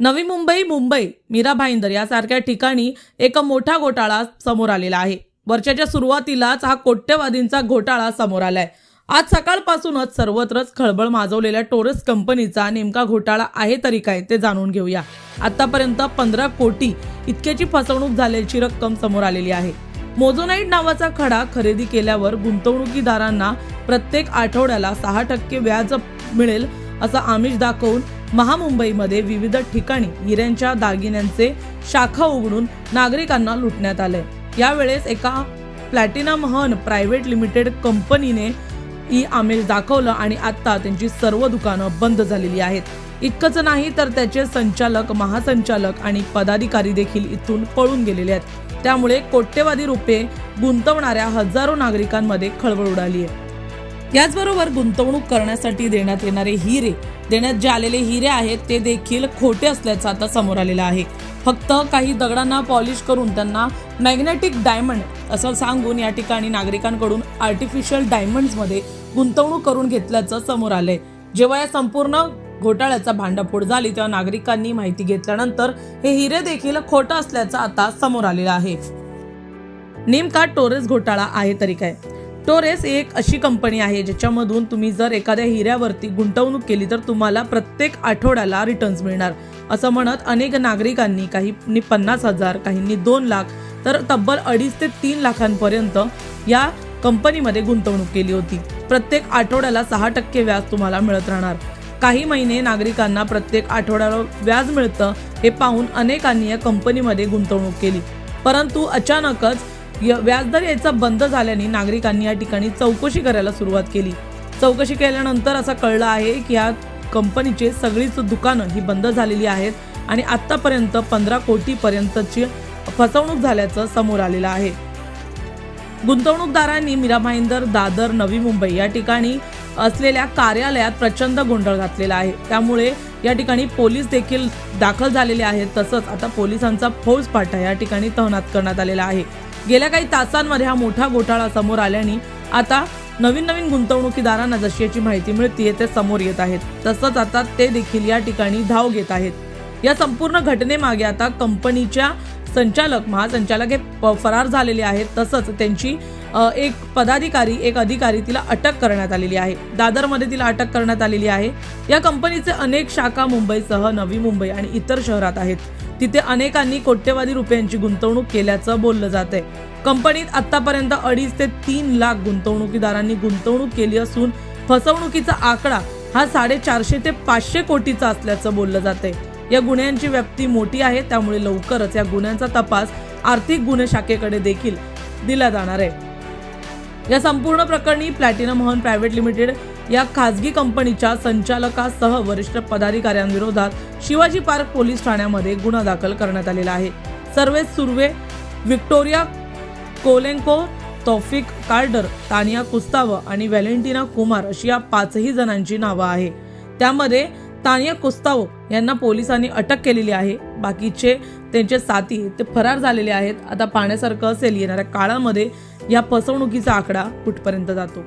नवी मुंबई मुंबई मीरा भाईंदर यासारख्या ठिकाणी एक मोठा घोटाळा समोर आलेला आहे. वर्षाच्या सुरुवातीलाच हा कोट्यवादींचा घोटाळा समोर आलाय. आज सकाळपासूनच सर्वत्रच खळबळ माजवलेल्या टोरस कंपनीचा नेमका घोटाळा आहे तरी काय ते जाणून घेऊया. आतापर्यंत पंधरा कोटी इतक्याची फसवणूक झाल्याची रक्कम समोर आलेली आहे. मोझोनाईट नावाचा खडा खरेदी केल्यावर गुंतवणुकीदारांना प्रत्येक आठवड्याला सहा टक्के व्याज मिळेल असं आमिष दाखवून महामुंबईमध्ये विविध ठिकाणी हिऱ्यांच्या दागिन्यांचे शाखा उघडून नागरिकांना लुटण्यात आले यावेळेस एका प्लॅटिनम हन प्रायव्हेट लिमिटेड कंपनीने ई आमेल दाखवलं आणि आता त्यांची सर्व दुकानं बंद झालेली आहेत. इतकंच नाही तर त्याचे संचालक महासंचालक आणि पदाधिकारी देखील इथून पळून गेलेले आहेत. त्यामुळे कोट्यवादी रुपये गुंतवणाऱ्या हजारो नागरिकांमध्ये खळबळ उडाली आहे. याचबरोबर गुंतवणूक करण्यासाठी देण्यात येणारे हिरे देण्यात जे आलेले हिरे आहेत ते देखील खोटे असल्याचं आता समोर आलेलं आहे. फक्त काही दगडांना पॉलिश करून त्यांना मॅग्नेटिक डायमंड असं सांगून या ठिकाणी नागरिकांकडून आर्टिफिशियल डायमंड्समध्ये गुंतवणूक करून घेतल्याचं समोर आलंय. जेव्हा या संपूर्ण घोटाळ्याचा भांडाफोड झाली तेव्हा नागरिकांनी माहिती घेतल्यानंतर हे हिरे देखील खोटं असल्याचं आता समोर आलेलं आहे. नेमका टोरेस घोटाळा आहे तरी काय? टोरेस ही एक अशी कंपनी आहे ज्याच्यामधून तुम्ही जर एखाद्या हिऱ्यावरती गुंतवणूक केली तर तुम्हाला प्रत्येक आठवड्याला रिटर्न्स मिळणार. असं म्हणत अनेक नागरिकांनी काहींनी पन्नास हजार काहींनी दोन लाख तर तब्बल अडीच ते तीन लाखांपर्यंत या कंपनीमध्ये गुंतवणूक केली होती. प्रत्येक आठवड्याला सहा टक्के व्याज तुम्हाला मिळत राहणार. काही महिने नागरिकांना प्रत्येक आठवड्याला व्याज मिळतं हे पाहून अनेकांनी या कंपनीमध्ये गुंतवणूक केली. परंतु अचानकच व्याजदर यायचा बंद झाल्याने नागरिकांनी या ठिकाणी चौकशी करायला सुरुवात केली. चौकशी केल्यानंतर असं कळलं आहे की या कंपनीचे सगळीच दुकानं ही बंद झालेली आहेत आणि आत्तापर्यंत पंधरा कोटीपर्यंतची फसवणूक झाल्याचं समोर आलेलं आहे. गुंतवणूकदारांनी मीरा भाईंदर दादर नवी मुंबई या ठिकाणी असलेल्या कार्यालयात प्रचंड गोंधळ घातलेला आहे. त्यामुळे या ठिकाणी पोलीस देखील दाखल झालेले आहेत. तसंच आता पोलिसांचा फौजपाठा या ठिकाणी तैनात करण्यात आलेला आहे. गेल्या काही तासांमध्ये हा मोठा घोटाळा समोर आल्याने आता नवीन नवीन गुंतवणुकीदारांना जशी याची माहिती मिळते ते समोर येत आहेत. तसंच आता ते देखील या ठिकाणी धाव घेत आहेत. या संपूर्ण घटनेमागे आता कंपनीच्या संचालक महासंचालक हे प- फरार झालेले आहेत. तसंच त्यांची एक पदाधिकारी एक अधिकारी तिला अटक करण्यात आलेली आहे. दादरमध्ये तिला अटक करण्यात आलेली आहे. या कंपनीचे अनेक शाखा मुंबईसह नवी मुंबई आणि इतर शहरात आहेत. तिथे अनेकांनी कोट्यवधी रुपयांची गुंतवणूक केल्याचं बोललं जात आहे कंपनीत आतापर्यंत अडीच ते तीन लाख गुंतवणुकीदारांनी गुंतवणूक केली असून फसवणुकीचा आकडा हा साडेचारशे ते पाचशे कोटीचा असल्याचं बोललं जात आहे या गुन्ह्यांची व्याप्ती मोठी आहे त्यामुळे लवकरच या गुन्ह्यांचा तपास आर्थिक गुन्हे शाखेकडे देखील दिला जाणार आहे. या संपूर्ण प्रकरणी प्लॅटिनम हन प्रायव्हेट लिमिटेड या खासगी कंपनीच्या संचालकासह वरिष्ठ पदाधिकाऱ्यांविरोधात शिवाजी पार्क पोलीस ठाण्यामध्ये गुन्हा दाखल करण्यात आलेला आहे. सर्वे सुर्वे विक्टोरिया कोलेंको तौफिक कार्डर तानिया कुस्ताव आणि व्हॅलेंटिना कुमार अशी या पाचही जणांची नावं आहे. त्यामध्ये तानिया कुस्ताव यांना पोलिसांनी अटक केलेली आहे. बाकीचे त्यांचे साथी ते फरार झालेले आहेत. आता पाहण्यासारखं असेल येणाऱ्या काळामध्ये या फसवणुकीचा आकडा कुठपर्यंत जातो?